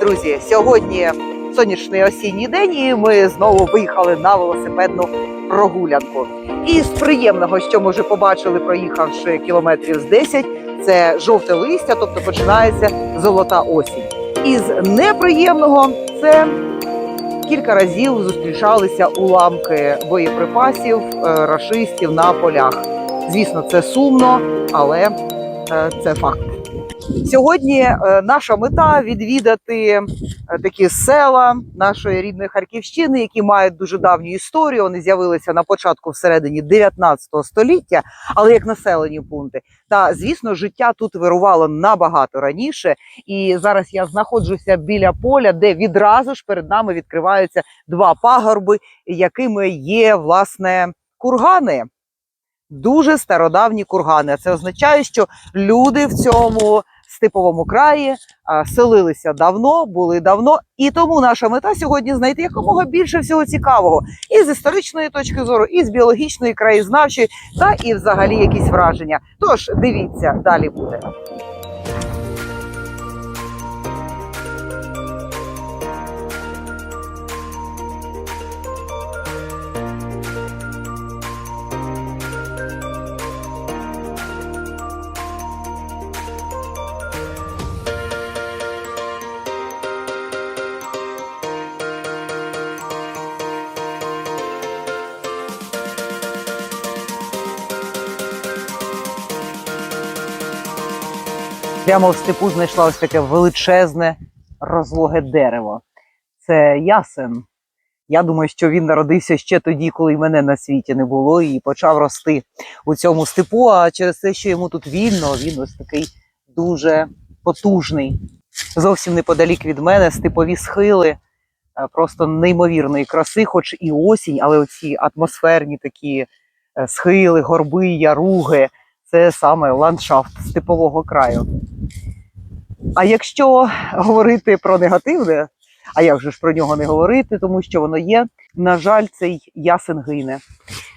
Друзі! Сьогодні сонячний осінній день, і ми знову виїхали на велосипедну прогулянку. І з приємного, що ми вже побачили, проїхавши кілометрів з 10, це жовте листя, тобто починається золота осінь. І з неприємного це кілька разів зустрічалися уламки боєприпасів е, рашистів на полях. Звісно, це сумно, але е, це факт. Сьогодні е, наша мета відвідати е, такі села нашої рідної Харківщини, які мають дуже давню історію. Вони з'явилися на початку всередині 19 століття, але як населені пункти. Та звісно, життя тут вирувало набагато раніше. І зараз я знаходжуся біля поля, де відразу ж перед нами відкриваються два пагорби, якими є власне кургани. Дуже стародавні кургани. Це означає, що люди в цьому степовому краї селилися давно, були давно, і тому наша мета сьогодні знайти якомога більше всього цікавого і з історичної точки зору, і з біологічної, краєзнавчої, та і взагалі якісь враження. Тож дивіться, далі буде. Прямо в степу знайшла ось таке величезне розлоге дерево. Це ясен. Я думаю, що він народився ще тоді, коли мене на світі не було, і почав рости у цьому степу. А через те, що йому тут вільно, він ось такий дуже потужний. Зовсім неподалік від мене степові схили, е, просто неймовірної краси, хоч і осінь, але оці атмосферні такі е, схили, горби, яруги це саме ландшафт степового краю. А якщо говорити про негативне, а як же ж про нього не говорити, тому що воно є, на жаль, цей ясен гине,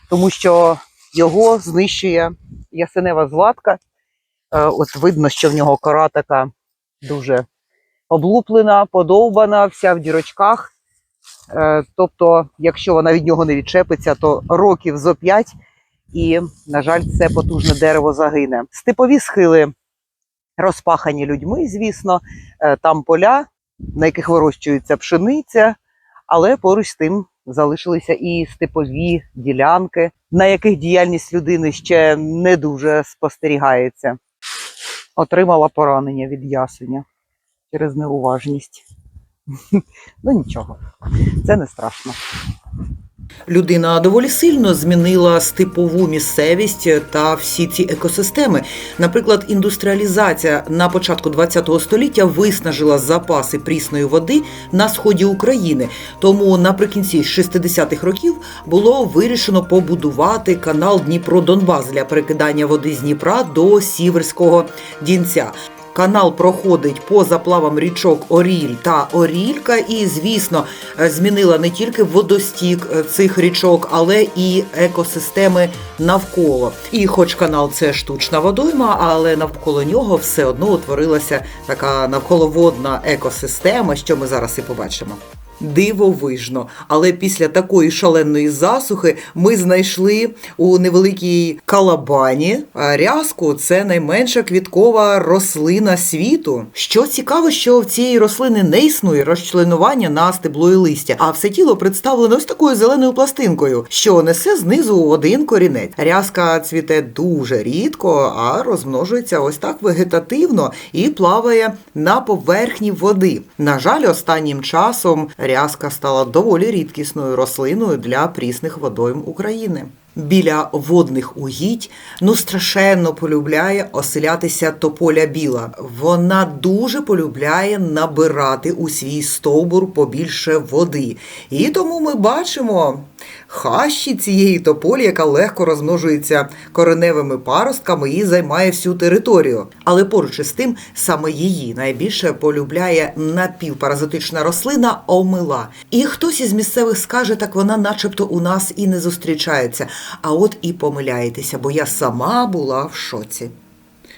тому що його знищує ясенева златка. Е, От видно, що в нього кора така дуже облуплена, подовбана, вся в дірочках. Е, Тобто, якщо вона від нього не відчепиться, то років зо п'ять і, на жаль, це потужне дерево загине. Степові схили розпахані людьми, звісно, Е, там поля, на яких вирощується пшениця, але поруч з тим залишилися і степові ділянки, на яких діяльність людини ще не дуже спостерігається. Отримала поранення від ясеня через неуважність. Ну нічого, це не страшно. Людина доволі сильно змінила степову місцевість та всі ці екосистеми. Наприклад, індустріалізація на початку ХХ століття виснажила запаси прісної води на сході України. Тому наприкінці 60-х років було вирішено побудувати канал Дніпро-Донбас для перекидання води з Дніпра до Сіверського Дінця. Канал проходить по заплавам річок Оріль та Орілька, і, звісно, е, змінила не тільки водостік е, цих річок, але і екосистеми навколо. І, хоч канал це штучна водойма, але навколо нього все одно утворилася така навколоводна екосистема, що ми зараз і побачимо. Дивовижно, але після такої шаленої засухи ми знайшли у невеликій калабані рязку. Це найменша квіткова рослина світу. Що цікаво, що в цієї рослини не існує розчленування на стебло і листя, а все тіло представлено ось такою зеленою пластинкою, що несе знизу один корінець. Рязка цвіте дуже рідко, а розмножується ось так вегетативно і плаває на поверхні води. На жаль, останнім часом рязка стала доволі рідкісною рослиною для прісних водойм України. Біля водних угідь ну страшенно полюбляє оселятися тополя біла. Вона дуже полюбляє набирати у свій стовбур побільше води. І тому ми бачимо хащі цієї тополі, яка легко розмножується кореневими паростками і займає всю територію. Але поруч із тим саме її найбільше полюбляє напівпаразитична рослина омила. І хтось із місцевих скаже, так вона, начебто, у нас і не зустрічається. А от і помиляєтеся, бо я сама була в шоці.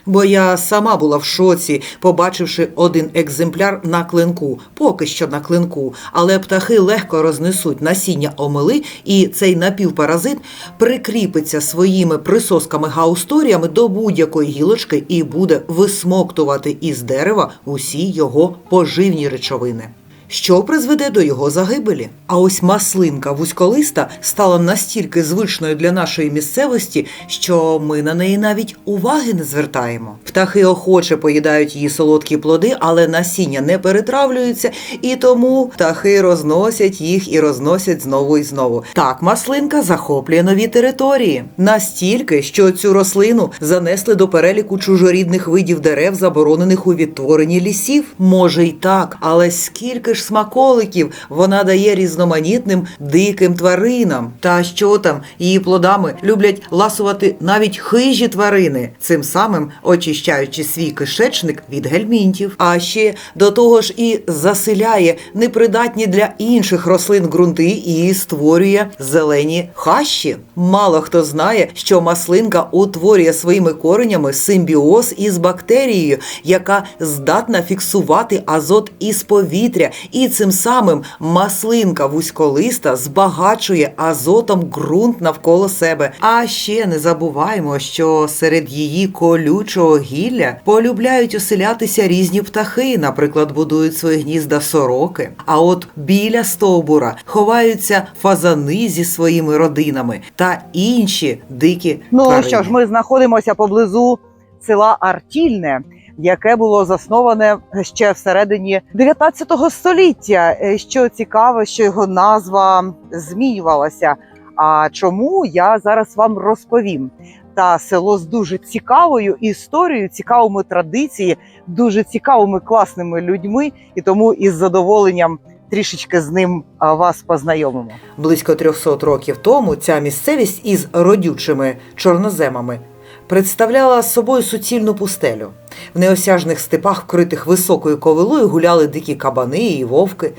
Бо я сама була в шоці, побачивши один екземпляр на клинку, поки що на клинку, але птахи легко рознесуть насіння омели, і цей напівпаразит прикріпиться своїми присосками гаусторіями до будь-якої гілочки і буде висмоктувати із дерева усі його поживні речовини. Що призведе до його загибелі? А ось маслинка вузьколиста стала настільки звичною для нашої місцевості, що ми на неї навіть уваги не звертаємо. Птахи охоче поїдають її солодкі плоди, але насіння не перетравлюється, і тому птахи розносять їх і розносять знову і знову. Так, маслинка захоплює нові території настільки, що цю рослину занесли до переліку чужорідних видів дерев, заборонених у відтворенні лісів. Може й так, але скільки ж смаколиків вона дає різноманітним диким тваринам. Та що там її плодами люблять ласувати навіть хижі тварини, цим самим очищаючи свій кишечник від гельмінтів. А ще до того ж і заселяє непридатні для інших рослин ґрунти і створює зелені хащі. Мало хто знає, що маслинка утворює своїми коренями симбіоз із бактерією, яка здатна фіксувати азот із повітря, і цим самим маслинка вузьколиста збагачує азотом ґрунт навколо себе. А ще не забуваємо, що серед її колючого гілля полюбляють оселятися різні птахи, наприклад, будують свої гнізда сороки. А от біля стовбура ховаються фазани зі своїми родинами та інші дикі Ну тварини. що ж, ми знаходимося поблизу села Артільне, яке було засноване ще всередині 19 століття. Е, Що цікаво, що його назва змінювалася. А чому я зараз вам розповім? Та село з дуже цікавою історією, цікавими традиціями, дуже цікавими класними людьми, і тому із задоволенням трішечки з ним вас познайомимо. Близько 300 років тому ця місцевість із родючими чорноземами представляла собою суцільну пустелю. В неосяжних степах, вкритих високою ковилою, гуляли дикі кабани і вовки.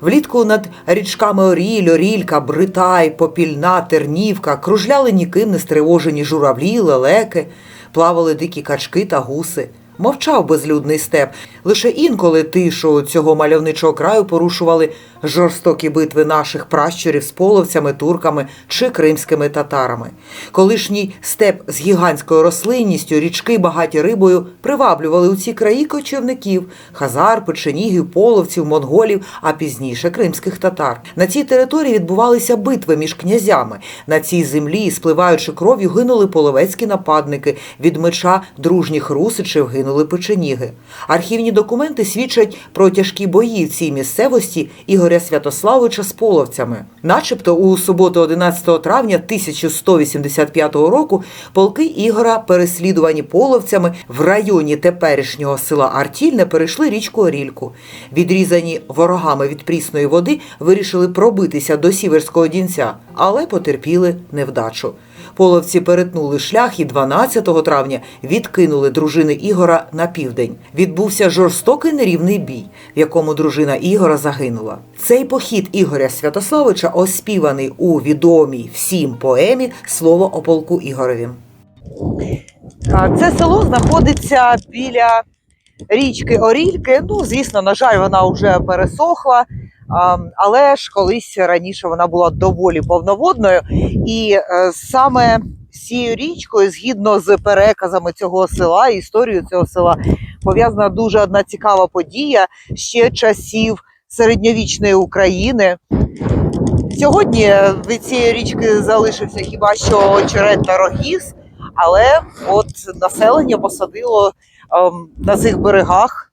Влітку над річками Оріль, Орілька, Бритай, Попільна, Тернівка кружляли ніким не стривожені журавлі, лелеки, плавали дикі качки та гуси. Мовчав безлюдний степ. Лише інколи тишу цього мальовничого краю порушували жорстокі битви наших пращурів з половцями, турками чи кримськими татарами. Колишній степ з гігантською рослинністю, річки багаті рибою приваблювали у ці краї кочівників хазар, печенігів, половців, монголів, а пізніше кримських татар. На цій території відбувалися битви між князями. На цій землі, спливаючи кров'ю, гинули половецькі нападники. Від меча дружніх русичів гинули печеніги. Архівні документи свідчать про тяжкі бої в цій місцевості Ігоря Святославовича з половцями. Начебто у суботу 11 травня 1185 року полки Ігора, переслідувані половцями в районі теперішнього села Артільне, перейшли річку Орільку. Відрізані ворогами від прісної води, вирішили пробитися до сіверського дінця, але потерпіли невдачу. Половці перетнули шлях і 12 травня відкинули дружини Ігора на південь. Відбувся жорстокий нерівний бій, в якому дружина Ігора загинула. Цей похід Ігоря Святославича оспіваний у відомій всім поемі Слово о полку Ігорові. Це село знаходиться біля річки Орільки. Ну, звісно, на жаль, вона вже пересохла. Але ж колись раніше вона була доволі повноводною, і е, саме з цією річкою, згідно з переказами цього села, історією цього села, пов'язана дуже одна цікава подія ще часів середньовічної України. Сьогодні від цієї річки залишився хіба що очерет та рогіз, але от населення посадило ем, на цих берегах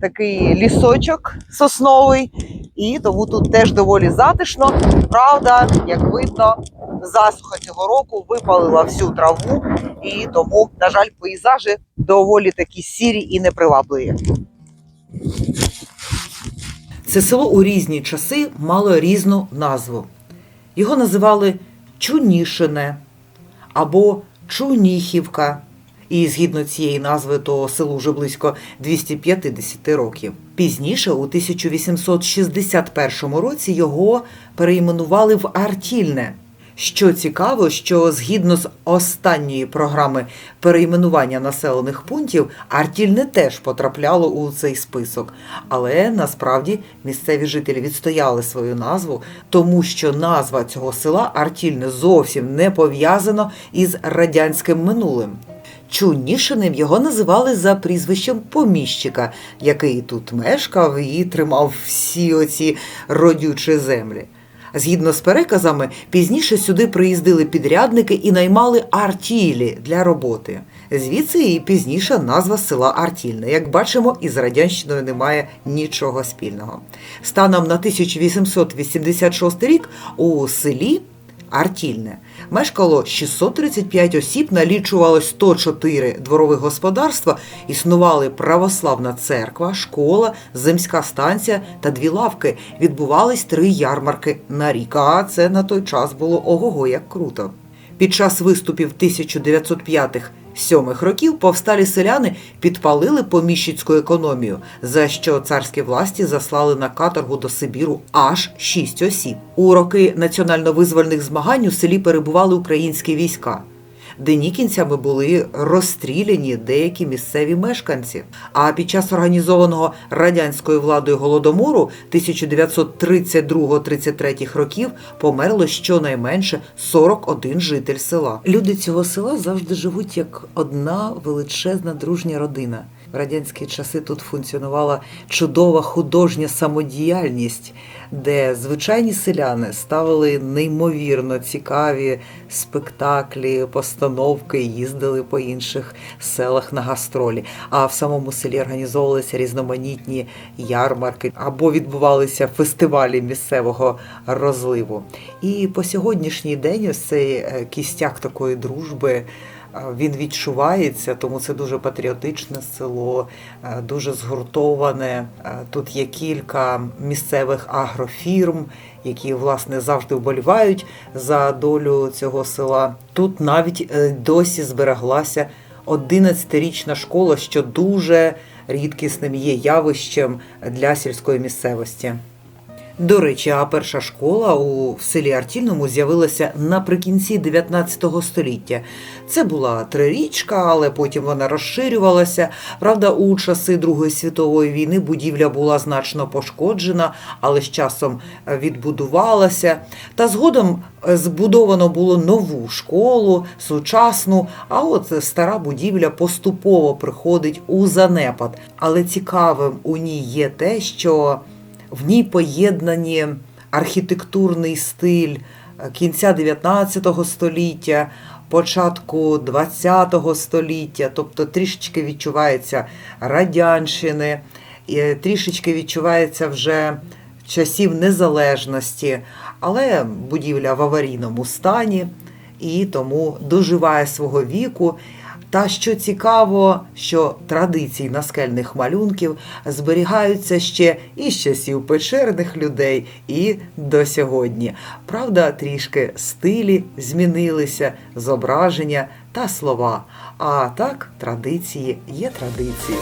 такий лісочок сосновий, і тому тут теж доволі затишно. Правда, як видно, засуха цього року випалила всю траву, і тому, на жаль, пейзажі доволі такі сірі і непривабливі. Це село у різні часи мало різну назву. Його називали Чунішине або Чуніхівка. І згідно цієї назви, то селу вже близько 250 років. Пізніше, у 1861 році, його перейменували в Артільне. Що цікаво, що згідно з останньої програми перейменування населених пунктів, Артільне теж потрапляло у цей список. Але насправді місцеві жителі відстояли свою назву, тому що назва цього села Артільне зовсім не пов'язано із радянським минулим. Чунішиним його називали за прізвищем поміщика, який тут мешкав і тримав всі оці родючі землі. Згідно з переказами, пізніше сюди приїздили підрядники і наймали артілі для роботи. Звідси і пізніша назва села Артільне. Як бачимо, із радянщиною немає нічого спільного. Станом на 1886 рік у селі Артільне мешкало 635 осіб, налічувалось 104 дворових господарства, існували православна церква, школа, земська станція та дві лавки. Відбувались три ярмарки на рік. А це на той час було ого-го як круто. Під час виступів 1905 Сьомих років повсталі селяни підпалили поміщицьку економію, за що царські власті заслали на каторгу до Сибіру аж шість осіб. У роки національно-визвольних змагань у селі перебували українські війська. Денікінцями були розстріляні деякі місцеві мешканці. А під час організованого радянською владою голодомору 1932-33 років померло щонайменше 41 житель села. Люди цього села завжди живуть як одна величезна дружня родина. В радянські часи тут функціонувала чудова художня самодіяльність, де звичайні селяни ставили неймовірно цікаві спектаклі, постановки, їздили по інших селах на гастролі. А в самому селі організовувалися різноманітні ярмарки або відбувалися фестивалі місцевого розливу. І по сьогоднішній день ось цей е, кістяк такої дружби. А, Він відчувається, тому це дуже патріотичне село, е, дуже згуртоване. Е, Тут є кілька місцевих агрофірм, які власне завжди вболівають за долю цього села. Тут навіть е, досі збереглася 11-річна школа, що дуже рідкісним є явищем для сільської місцевості. До речі, а перша школа у селі Артільному з'явилася наприкінці 19 століття. Це була трирічка, але потім вона розширювалася. Правда, у часи Другої світової війни будівля була значно пошкоджена, але з часом відбудувалася. Та згодом е, збудовано було нову школу, сучасну. А от стара будівля поступово приходить у занепад. Але цікавим у ній є те, що в ній поєднані архітектурний стиль е, кінця 19 століття, початку 20 століття, тобто трішечки відчувається радянщини, трішечки відчувається вже часів незалежності, але будівля в аварійному стані і тому доживає свого віку. Та що цікаво, що традиції наскельних малюнків зберігаються ще і часів печерних людей, і до сьогодні. Правда, трішки стилі змінилися, зображення та слова. А так, традиції є традиції.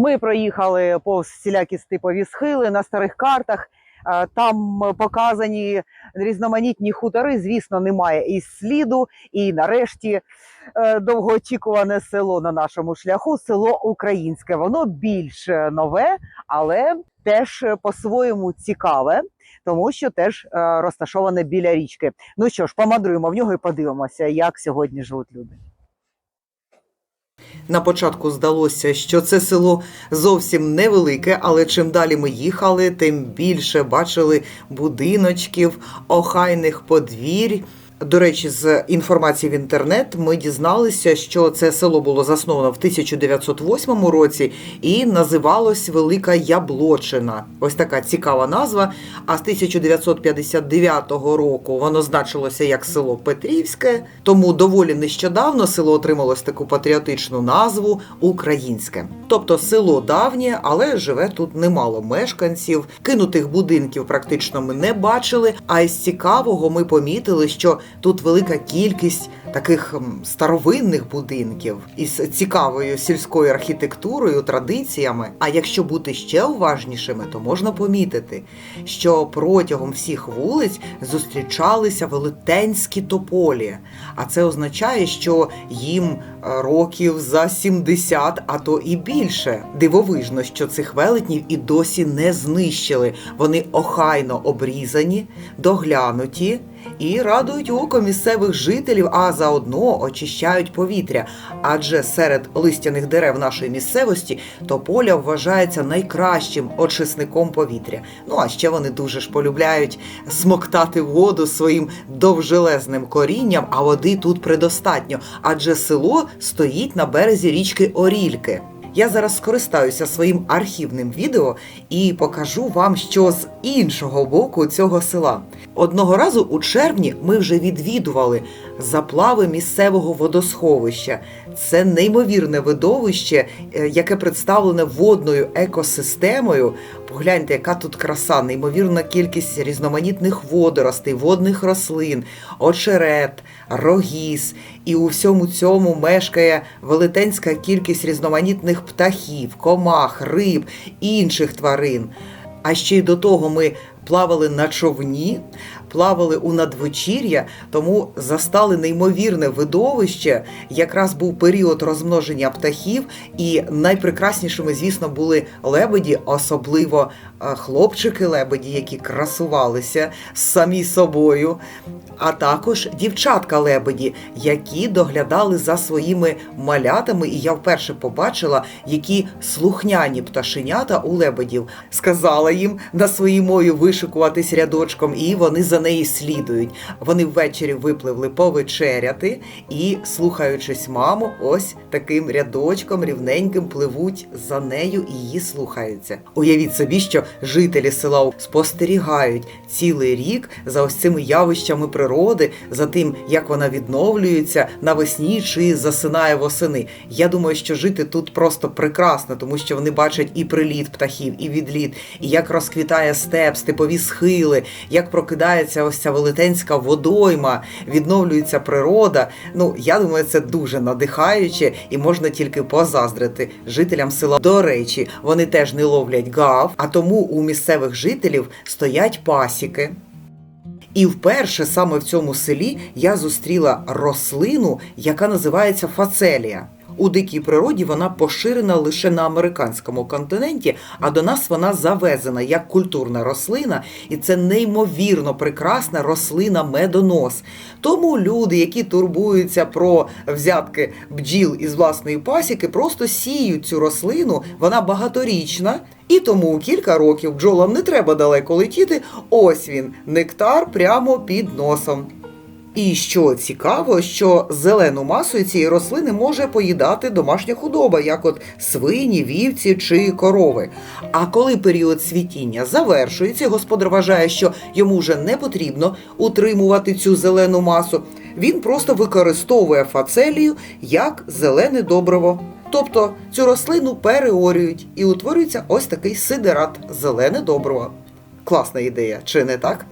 Ми проїхали повз всілякі степові схили на старих картах. Е, Там показані різноманітні хутори. Звісно, немає і сліду. І нарешті е, довгоочікуване село на нашому шляху село Українське. Воно більш е, нове, але теж по-своєму цікаве, тому що теж розташоване біля річки. Ну що ж, помандруємо в нього і подивимося, як сьогодні живуть люди. На початку здалося, що це село зовсім невелике, але чим далі ми їхали, тим більше бачили будиночків, охайних подвір'я. До речі, з інформації в інтернет ми дізналися, що це село було засновано в 1908 році і називалось Велика Яблочина. Ось така цікава назва. А з 1959 року воно значилося як село Петрівське. Тому доволі нещодавно село отримало ось таку патріотичну назву Українське. Тобто село давнє, але живе тут немало мешканців. Кинутих будинків практично ми не бачили. А із цікавого ми помітили, що тут велика кількість таких старовинних будинків із цікавою сільською архітектурою, традиціями. А якщо бути ще уважнішими, то можна помітити, що протягом всіх вулиць зустрічалися велетенські тополі. А це означає, що їм років за 70, а то і більше. Дивовижно, що цих велетнів і досі не знищили. Вони охайно обрізані, доглянуті і радують око місцевих жителів, а заодно очищають повітря. Адже серед листяних дерев нашої місцевості тополя вважається найкращим очисником повітря. Ну а ще вони дуже ж полюбляють смоктати воду своїм довжелезним корінням, а води тут предостатньо, адже село стоїть на березі річки Орільки. Я зараз скористаюся своїм архівним відео і покажу вам, що з іншого боку цього села. Одного разу у червні ми вже відвідували заплави місцевого водосховища. Це неймовірне видовище, е, яке представлене водною екосистемою. Погляньте, яка тут краса, неймовірна кількість різноманітних водоростей, водних рослин, очерет, рогіз. І у всьому цьому мешкає велетенська кількість різноманітних птахів, комах, риб, інших тварин. А ще й до того ми плавали на човні, плавали у надвечір'я, тому застали неймовірне видовище. Якраз був період розмноження птахів, і найпрекраснішими, звісно, були лебеді, особливо хлопчики-лебеді, які красувалися самі собою. А також дівчатка-лебеді, які доглядали за своїми малятами, і я вперше побачила, які слухняні пташенята у лебедів. Сказала їм на своїй мові вишикуватись рядочком, і вони за неї слідують. Вони ввечері випливли повечеряти і, слухаючись маму, ось таким рядочком рівненьким пливуть за нею і її слухаються. Уявіть собі, що жителі села спостерігають цілий рік за ось цими явищами природи, за тим, як вона відновлюється навесні чи засинає восени. Я думаю, що жити тут просто прекрасно, тому що вони бачать і приліт птахів, і відліт, і як розквітає степ, степові схили, як прокидається ось ця велетенська водойма, відновлюється природа. Ну я думаю, це дуже надихаюче і можна тільки позаздрити жителям села. До речі, вони теж не ловлять гав, а тому у місцевих жителів стоять пасіки. І вперше саме в цьому селі я зустріла рослину, яка називається фацелія. У дикій природі вона поширена лише на американському континенті, а до нас вона завезена як культурна рослина, і це неймовірно прекрасна рослина медонос. Тому люди, які турбуються про взятки бджіл із власної пасіки, просто сіють цю рослину, вона багаторічна. І тому кілька років бджолам не треба далеко летіти. Ось він, нектар прямо під носом. І що цікаво, що зелену масу цієї рослини може поїдати домашня худоба, як от свині, вівці чи корови. А коли період цвітіння завершується, господар вважає, що йому вже не потрібно утримувати цю зелену масу. Він просто використовує фацелію як зелене добриво. Тобто цю рослину переорюють і утворюється ось такий сидерат зелене добриво. Класна ідея, чи не так?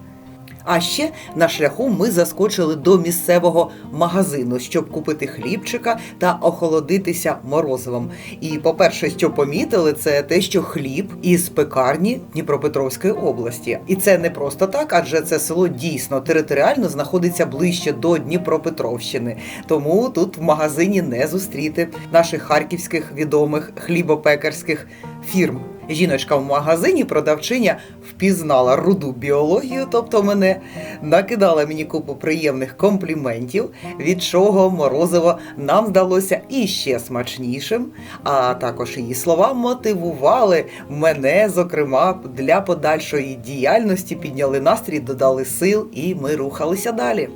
А ще на шляху ми заскочили до місцевого магазину, щоб купити хлібчика та охолодитися морозивом. І, по-перше, що помітили, це те, що хліб із пекарні Дніпропетровської області. І це не просто так, адже це село дійсно територіально знаходиться ближче до Дніпропетровщини. Тому тут в магазині не зустріти наших харківських відомих хлібопекарських фірм. Жіночка в магазині, продавчиня, впізнала руду біологію, тобто мене, накидала мені купу приємних компліментів, від чого морозиво нам здалося іще смачнішим. А також її слова мотивували мене, зокрема, для подальшої діяльності, підняли настрій, додали сил, і ми рухалися далі.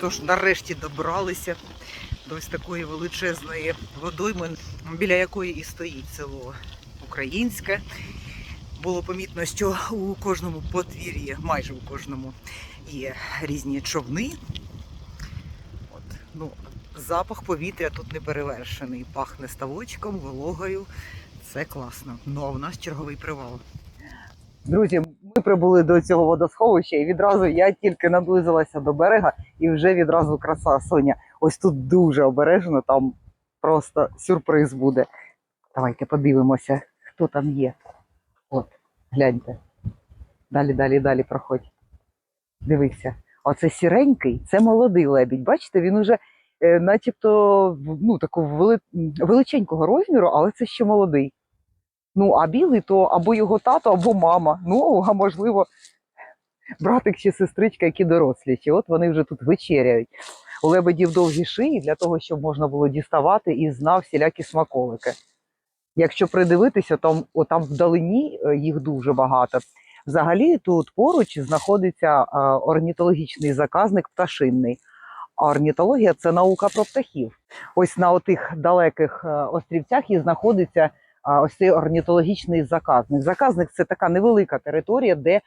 Тож нарешті добралися до ось такої величезної водойми, біля якої і стоїть село українське. Було помітно, що у кожному подвір'ї, майже у кожному, є різні човни. От, ну, запах повітря тут не перевершений. Пахне ставочком, вологою. Це класно. Ну а в нас черговий привал. Друзі, ми прибули до цього водосховища, і відразу я тільки наблизилася до берега, і вже відразу краса Соня. Ось тут дуже обережно, там просто сюрприз буде. Давайте подивимося, хто там є. От, гляньте. Далі, далі, далі проходь. Дивися. Оце сіренький, це молодий лебідь. Бачите, він уже е, начебто ну, такого вели... величенького розміру, але це ще молодий. Ну, а білий то або його тато, або мама. Ну, а можливо, братик чи сестричка, які доросліші. От вони вже тут вечеряють. У лебедів довгі шиї для того, щоб можна було діставати і знав всілякі смаколики. Якщо придивитися, там, там вдалині е, їх дуже багато. Взагалі тут поруч знаходиться е, орнітологічний заказник пташинний. А орнітологія це наука про птахів. Ось на отих далеких е, острівцях і знаходиться ось цей орнітологічний заказник. Заказник це така невелика територія, де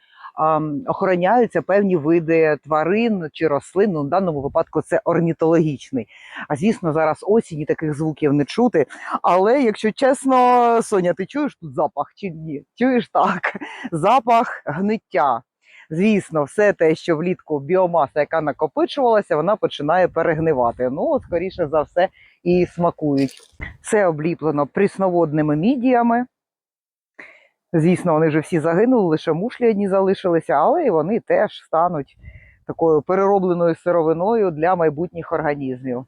охороняються певні види тварин чи рослин. Ну, в даному випадку це орнітологічний. А звісно, зараз осінь і таких звуків не чути. Але якщо чесно, Соня, ти чуєш тут запах чи ні? Чуєш так? Запах гниття. Звісно, все те, що влітку біомаса, яка накопичувалася, вона починає перегнивати. Ну, скоріше за все, і смакують. Це обліплено прісноводними мідіями. Звісно, вони вже всі загинули, лише мушлі одні залишилися, але і вони теж стануть такою переробленою сировиною для майбутніх організмів.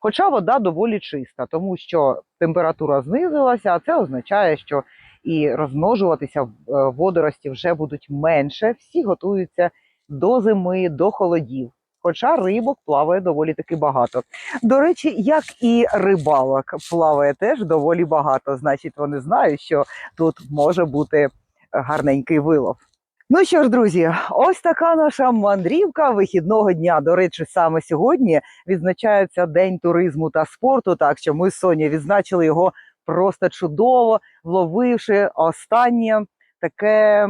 Хоча вода доволі чиста, тому що температура знизилася, а це означає, що і розмножуватися е, водорості вже будуть менше. Всі готуються до зими, до холодів. Хоча рибок плаває доволі таки багато. До речі, як і рибалок плаває теж доволі багато. Значить, вони знають, що тут може бути гарненький вилов. Ну що ж, друзі, ось така наша мандрівка вихідного дня. До речі, саме сьогодні відзначається День туризму та спорту. Так що ми з Соня відзначили його просто чудово, вловивши останнє таке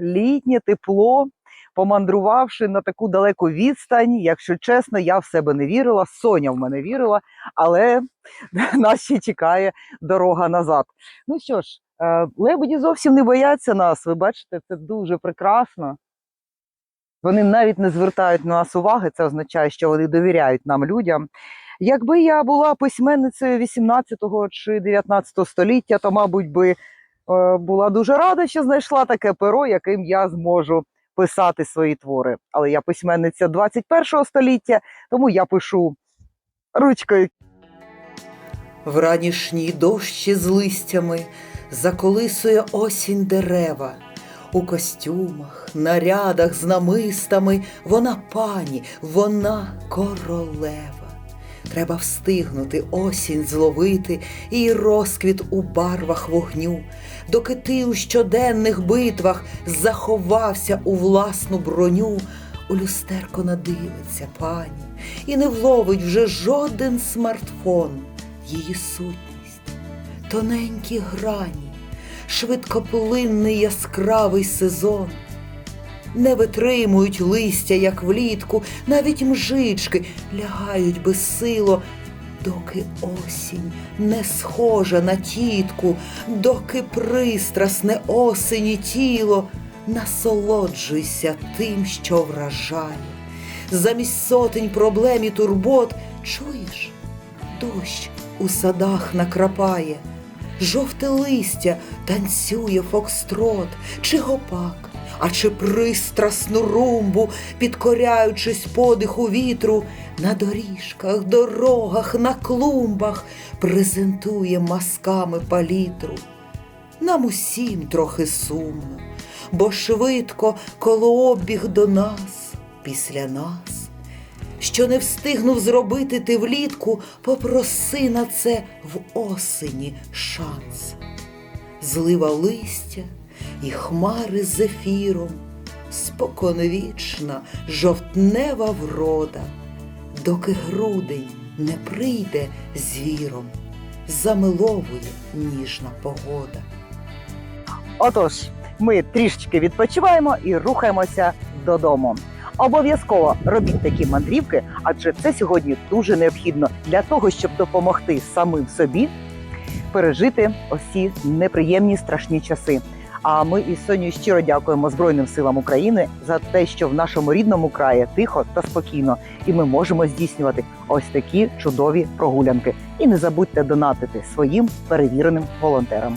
літнє тепло, помандрувавши на таку далеку відстань. Якщо чесно, я в себе не вірила. Соня в мене вірила, але нас ще чекає дорога назад. Ну що ж, е, лебеді зовсім не бояться нас. Ви бачите, це дуже прекрасно. Вони навіть не звертають на нас уваги, це означає, що вони довіряють нам людям. Якби я була письменницею 18 чи 19 століття, то, мабуть, би е, була дуже рада, що знайшла таке перо, яким я зможу писати свої твори. Але я письменниця 21 століття, тому я пишу ручкою В ранішній дощі з листями заколисує осінь дерева. У костюмах, нарядах з намистами вона пані, вона королева. Треба встигнути осінь зловити і розквіт у барвах вогню, доки ти у щоденних битвах заховався у власну броню, у люстерко надивиться пані, і не вловить вже жоден смартфон її сутність, тоненькі грані, швидкоплинний яскравий сезон. Не витримують листя, як влітку, навіть мжички лягають безсило, доки осінь не схожа на тітку, доки пристрасне осені тіло насолоджуйся тим, що вражає. Замість сотень проблем і турбот, чуєш, дощ у садах накрапає, жовте листя танцює фокстрот чи гопак, а чи пристрасну румбу, підкоряючись подиху вітру, на доріжках, дорогах, на клумбах презентує масками палітру. Нам усім трохи сумно, бо швидко колообіг до нас, після нас. Що не встигнув зробити ти влітку, попроси на це в осені шанс. Злива листя і хмари з ефіром, споконвічна жовтнева врода, доки грудень не прийде звіром, замиловує ніжна погода. Отож, ми трішечки відпочиваємо і рухаємося додому. Обов'язково робіть такі мандрівки, адже це сьогодні дуже необхідно для того, щоб допомогти самим собі пережити ці неприємні страшні часи. А ми із Сонією щиро дякуємо Збройним силам України за те, що в нашому рідному краї тихо та спокійно, і ми можемо здійснювати ось такі чудові прогулянки. І не забудьте донатити своїм перевіреним волонтерам.